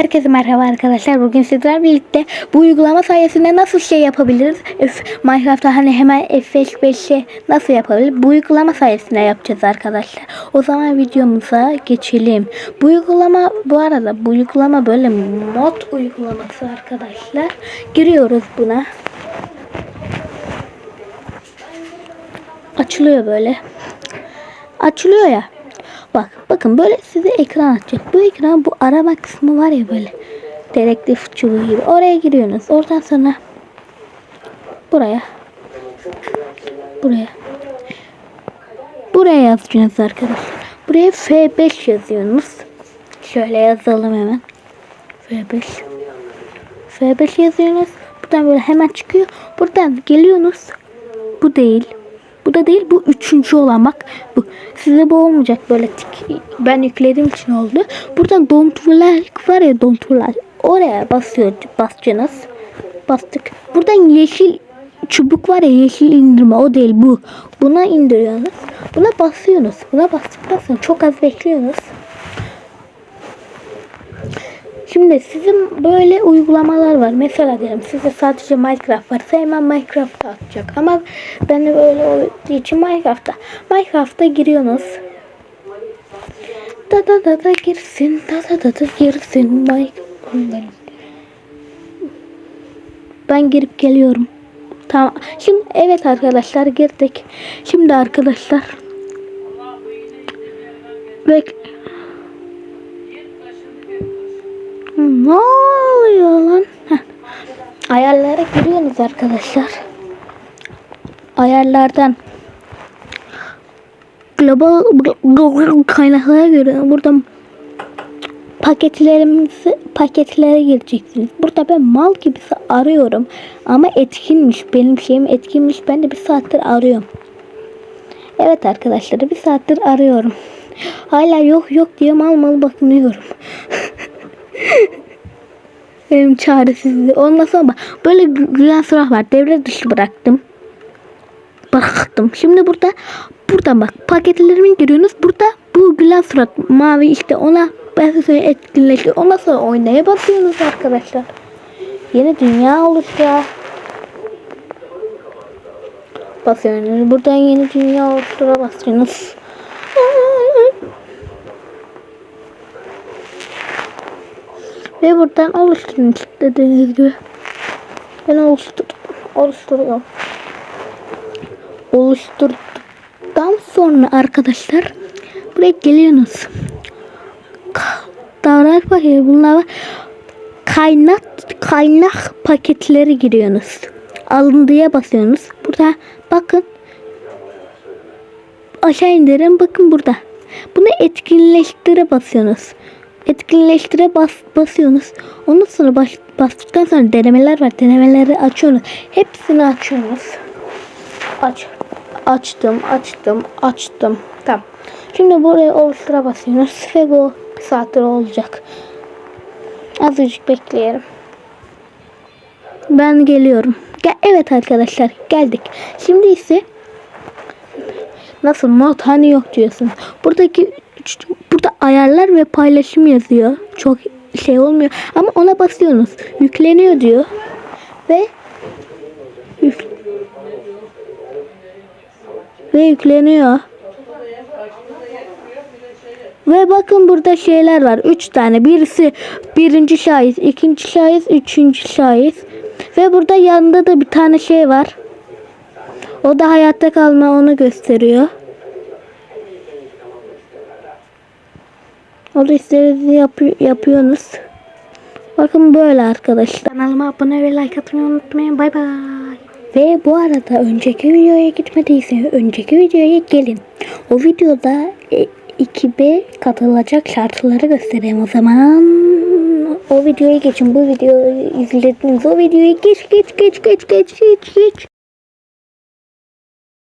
Herkese merhaba arkadaşlar. Bugün sizlerle birlikte bu uygulama sayesinde nasıl şey yapabiliriz? Minecraft'ta hani hemen F5'e nasıl yapabiliriz? Bu uygulama sayesinde yapacağız arkadaşlar. O zaman videomuza geçelim. Bu uygulama bu arada bu uygulama böyle mod uygulaması arkadaşlar. Giriyoruz buna. Açılıyor böyle. Açılıyor ya. Bak bakın böyle size ekran açacak. Bu ekran bu arama kısmı var ya böyle. Dedektif çubuğu gibi. Oraya giriyorsunuz. Oradan sonra buraya. Buraya. Buraya yazacaksınız arkadaşlar. Buraya F5 yazıyorsunuz. Şöyle yazalım hemen. F5. F5 yazıyorsunuz. Buradan böyle hemen çıkıyor. Buradan geliyorsunuz. Bu değil. Bu da değil bu üçüncü olan bak. Bu. Size bu olmayacak böyle tik. Ben yüklediğim için oldu. Buradan don't like var ya don't like. Oraya basıyor basacaksınız. Bastık. Buradan yeşil çubuk var ya yeşil indirme o değil bu. Buna indiriyorsunuz. Buna basıyorsunuz. Buna bastıktan sonra çok az bekliyorsunuz. Şimdi sizin böyle uygulamalar var. Mesela diyelim size sadece Minecraft varsa hemen Minecraft'a atacak. Ama ben böyle olduğu için Minecraft'ta. Minecraft'a giriyorsunuz. Da da da da girsin. Da da da da girsin. Minecraft. Ben girip geliyorum. Tamam. Şimdi evet arkadaşlar girdik. Şimdi arkadaşlar. Bek ne oluyor lan? Heh. Ayarlara giriyorsunuz arkadaşlar. Ayarlardan global, global kaynaklara göre buradan paketlerimizi paketlere gireceksiniz. Burada ben mal gibi arıyorum ama etkinmiş. Benim şeyim etkinmiş. Ben de bir saattir arıyorum. Evet arkadaşlar bir saattir arıyorum. Hala yok yok diye mal mal bakınıyorum. Benim çaresizliği. Ondan sonra böyle gü- güzel sıra var. Devre dışı bıraktım. Bıraktım. Şimdi burada buradan bak paketlerimi giriyorsunuz. Burada bu gülen surat mavi işte ona ben size etkileşiyor. Ondan sonra oynaya basıyorsunuz arkadaşlar. Yeni dünya oluşuyor. Basıyorsunuz. Buradan yeni dünya oluştura basıyorsunuz. Ve buradan oluşturun dediğiniz gibi. Ben oluşturdum. Oluşturuyorum. Oluşturduktan sonra arkadaşlar buraya geliyorsunuz. Davranış paketi bunlar. Kaynak kaynak paketleri giriyorsunuz. Alındıya basıyorsunuz. Burada bakın. Aşağı indirin bakın burada. Bunu etkinleştire basıyorsunuz. Etkinleştire bas, basıyorsunuz. Ondan sonra baş, bastıktan sonra denemeler var. Denemeleri açıyorsunuz. Hepsini açıyorsunuz. Aç. Açtım, açtım, açtım. Tamam. Şimdi buraya oluştura basıyorsunuz ve bu bir saattir olacak. Azıcık bekleyelim. Ben geliyorum. Gel, evet arkadaşlar geldik. Şimdi ise nasıl mod hani yok diyorsun. Buradaki burada ayarlar ve paylaşım yazıyor. Çok şey olmuyor ama ona basıyorsunuz. Yükleniyor diyor. Ve yük, ve yükleniyor. Ve bakın burada şeyler var. Üç tane. Birisi birinci şahıs, ikinci şahıs, üçüncü şahıs. Ve burada yanında da bir tane şey var. O da hayatta kalma onu gösteriyor. O da istediğinizi yapı yapıyorsunuz. Bakın böyle arkadaşlar. Kanalıma abone ve like atmayı unutmayın. Bay bay. Ve bu arada önceki videoya gitmediyse önceki videoya gelin. O videoda e, 2B katılacak şartları göstereyim o zaman. O videoya geçin. Bu videoyu izlediniz. O videoyu geç geç geç geç geç geç geç.